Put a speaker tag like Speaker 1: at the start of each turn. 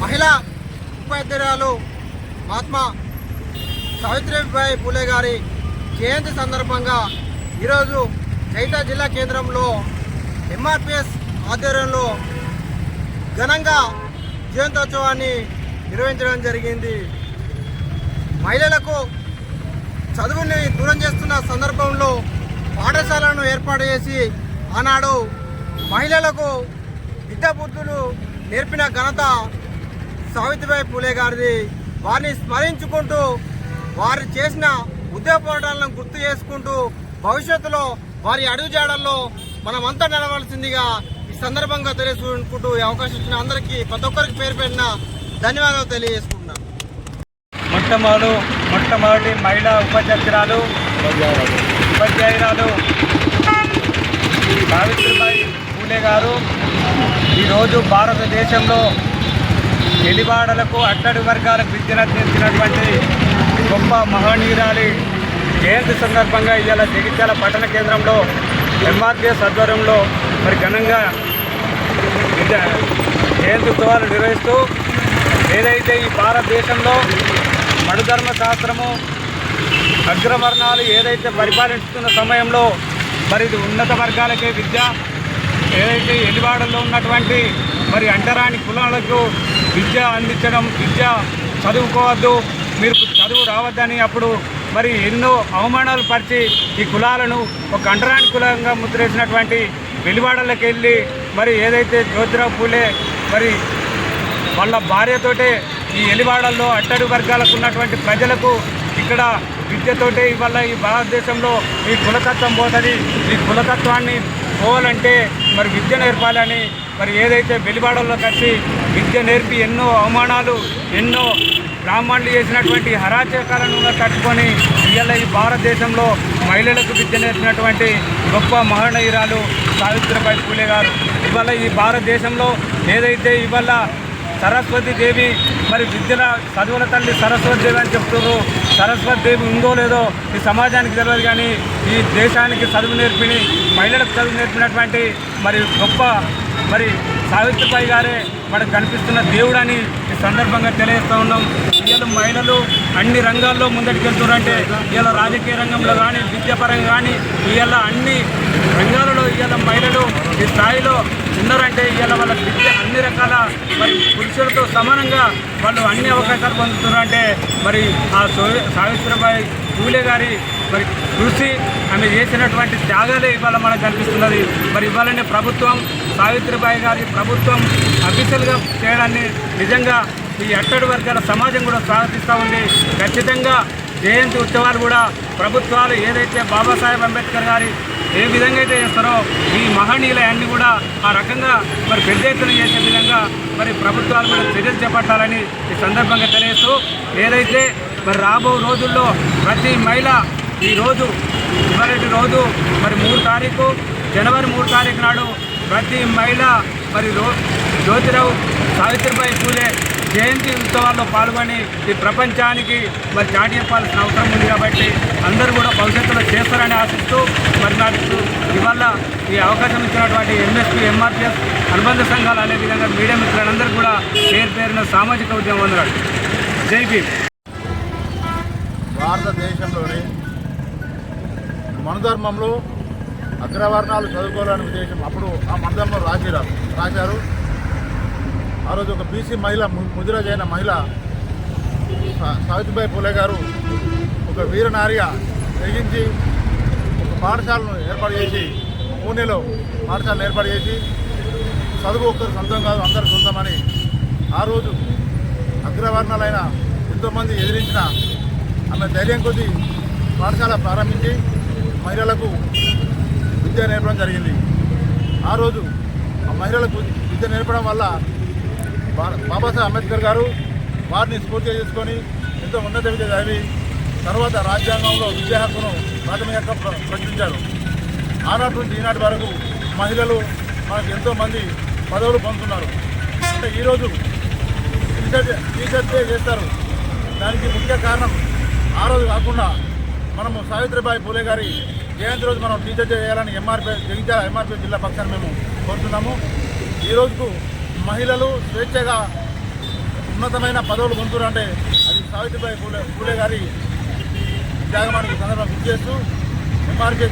Speaker 1: మహిళా ఉపాధ్యాయురాలు మహాత్మా సావిత్రిబాయి పూలే గారి జయంతి సందర్భంగా ఈరోజు చైతా జిల్లా కేంద్రంలో ఎంఆర్పిఎస్ ఆధ్వర్యంలో ఘనంగా జయంతోత్సవాన్ని నిర్వహించడం జరిగింది. మహిళలకు చదువుని దూరం చేస్తున్న సందర్భంలో పాఠశాలను ఏర్పాటు చేసి ఆనాడు మహిళలకు విద్యాబుద్ధులు నేర్పిన ఘనత సావిత్రిబాయి పూలే గారిది వారిని స్మరించుకుంటూ వారు చేసిన ఉద్యోగ పోరాటాలను గుర్తు చేసుకుంటూ భవిష్యత్తులో వారి అడుగుజాడల్లో మనమంతా నిలవాల్సిందిగా ఈ సందర్భంగా తెలియజేసుకుంటూ ఈ అవకాశం ఇచ్చిన అందరికీ ప్రతి ఒక్కరికి పేరు పెట్టిన ధన్యవాదాలు తెలియజేసుకుంటున్నాను.
Speaker 2: మొట్టమొదటి మొట్టమొదటి మహిళా ఉపాధ్యక్షురాలు ఉపాధ్యాయురాలు సావిత్రిబాయి పూలే గారు. ఈరోజు భారతదేశంలో ఎలివాడలకు అట్టడి వర్గాలకు విద్యనందించినటువంటి గొప్ప మహనీయురాలి జయంతి సందర్భంగా ఇవాళ జగిత్యాల పట్టణ కేంద్రంలో ఎంఆర్పిఎస్ ఆధ్వర్యంలో మరి ఘనంగా విద్య జయంతి ఉత్సవాలు నిర్వహిస్తూ ఏదైతే ఈ భారతదేశంలో మణుధర్మ శాస్త్రము అగ్రవర్ణాలు ఏదైతే పరిపాలిస్తున్న సమయంలో మరి ఇది ఉన్నత వర్గాలకే విద్య ఏదైతే ఎలివాడల్లో ఉన్నటువంటి మరి అంటరాని కులాలకు విద్య అందించడం విద్య చదువుకోవద్దు మీరు చదువు రావద్దని అప్పుడు మరి ఎన్నో అవమానాలు పరిచి ఈ కులాలను ఒక అంటరాని కులంగా ముద్రేసినటువంటి వెలివాడలకు వెళ్ళి మరి ఏదైతే జ్యోతిరావు పూలే మరి వాళ్ళ భార్యతోటే ఈ ఎలివాడల్లో అట్టడి వర్గాలకు ఉన్నటువంటి ప్రజలకు ఇక్కడ విద్యతోటే ఇవాళ ఈ భారతదేశంలో ఈ కులతత్వం పోతుంది. ఈ కులతత్వాన్ని పోవాలంటే మరి విద్య నేర్పాలని మరి ఏదైతే వెలిబాడల్లో కలిసి విద్య నేర్పి ఎన్నో అవమానాలు ఎన్నో బ్రాహ్మణులు చేసినటువంటి హరాచకాలను తట్టుకొని ఇవాళ ఈ భారతదేశంలో మహిళలకు విద్య నేర్పినటువంటి గొప్ప మహనీయురాలు సావిత్రిబాయి పూలే గారు. ఇవాళ ఈ భారతదేశంలో ఏదైతే ఇవాళ సరస్వతి దేవి మరి విద్యల చదువుల తల్లి సరస్వతి దేవి అని చెప్తున్నారు. సరస్వతి దేవి ఉందో లేదో ఈ సమాజానికి తెలియదు కానీ ఈ దేశానికి చదువు నేర్పిని మహిళలకు చదువు నేర్పినటువంటి మరి గొప్ప మరి సావిత్రిబాయి గారే మనకు కనిపిస్తున్న దేవుడని ఈ సందర్భంగా తెలియజేస్తూ ఉన్నాం. ఇవాళ మహిళలు అన్ని రంగాల్లో ముందడికి వెళ్తున్నారంటే ఇవాళ రాజకీయ రంగంలో కానీ విద్యాపరంగా కానీ ఇవాళ అన్ని రంగాలలో ఇవాళ మహిళలు ఈ స్థాయిలో ఉన్నారంటే ఇవాళ వాళ్ళ విద్య అన్ని రకాల మరి పురుషులతో సమానంగా వాళ్ళు అన్ని అవకాశాలు పొందుతున్నారంటే మరి ఆ సో- సావిత్రిబాయి పూలే గారి మరి కృషి ఆమె చేసినటువంటి త్యాగాలే ఇవాళ మనకు కనిపిస్తున్నది. మరి ఇవ్వాలనే ప్రభుత్వం సావిత్రిబాయి గారి ప్రభుత్వం అఫీషియల్గా చేయడాన్ని నిజంగా ఈ అట్టడి వర్గాల సమాజం కూడా స్వాగతిస్తూ ఉంది. ఖచ్చితంగా జయంతి ఉత్సవాలు కూడా ప్రభుత్వాలు ఏదైతే బాబాసాహెబ్ అంబేద్కర్ గారి ఏ విధంగా అయితే చేస్తారో ఈ మహనీయులన్నీ కూడా ఆ రకంగా మరి పెద్ద ఎత్తున చేసే విధంగా మరి ప్రభుత్వాలు కూడా చర్యలు చేపట్టాలని ఈ సందర్భంగా తెలియజేస్తూ ఏదైతే మరి రాబో రోజుల్లో ప్రతి మహిళ ఈరోజు రోజు ఇవాళటి రోజు మరి మూడు తారీఖు జనవరి మూడు తారీఖు నాడు ప్రతి మహిళ మరి రో జ్యోతిరావు సావిత్రిబాయి పూలే జయంతి ఉత్సవాల్లో పాల్గొని ఈ ప్రపంచానికి మరి చాటి చెప్పాల్సిన అవసరం ఉంది కాబట్టి అందరూ కూడా భవిష్యత్తులో చేస్తారని ఆశిస్తూ మరి నాకు ఇవాళ ఈ అవకాశం ఇచ్చినటువంటి ఎంఎస్పీ ఎంఆర్పిఎస్ అనుబంధ సంఘాలు అనే విధంగా మీడియా మిత్రులందరూ కూడా పేరు పేరున సామాజిక ఉద్యమం వందనాలు జై భీమ్.
Speaker 3: భారతదేశంలోని మనధర్మంలో అగ్రవర్ణాలు చదువుకోవాలనే ఉద్దేశం అప్పుడు ఆ మనధర్మం రాసిరారు రాశారు. ఆ రోజు ఒక బీసీ మహిళ ము- ముదిరాజైన మహిళ సావిత్రిబాయి పూలే గారు ఒక వీరనారిగా తెగించి ఒక పాఠశాలను ఏర్పాటు చేసి పూణేలో పాఠశాలను ఏర్పాటు చేసి చదువు ఒక్కరు సొంతం కాదు అందరు సొంతమని ఆ రోజు అగ్రవర్ణాలైన ఎంతోమంది ఎదిరించిన ఆమె ధైర్యం కొద్ది పాఠశాల ప్రారంభించి మహిళలకు విద్య నేర్పడం జరిగింది. ఆ రోజు ఆ మహిళలకు విద్య నేర్పడం వల్ల బా- బాబాసాహెబ్ అంబేద్కర్ గారు వారిని స్ఫూర్తిగా చేసుకొని ఎంతో ఉన్నత విద్య చదివి తర్వాత రాజ్యాంగంలో విద్యా హక్కును ప్రాథమిక ప్ర- ప్రకటించారు. ఆనాటి నుంచి ఈనాటి వరకు మహిళలు మనకు ఎంతోమంది పదవులు పొందుతున్నారు. అంటే ఈరోజు టీచర్ టీచర్స్ డే చేస్తారు. దానికి ముఖ్య కారణం ఆ రోజు కాకుండా మనము సావిత్రిబాయి పూలే గారి జయంతి రోజు మనం టీచర్ చేయాలని ఎంఆర్పీ జగిత్యాల ఎంఆర్పీ జిల్లా పక్షాన్ని మేము కోరుతున్నాము. ఈ మహిళలు స్వేచ్ఛగా ఉన్నతమైన పదవులు పొందుతున్నారంటే అది సావిత్రిబాయి పూలే పూలే గారి త్యాగమానికి సందర్భం విచ్చేస్తూ ఎంఆర్పీ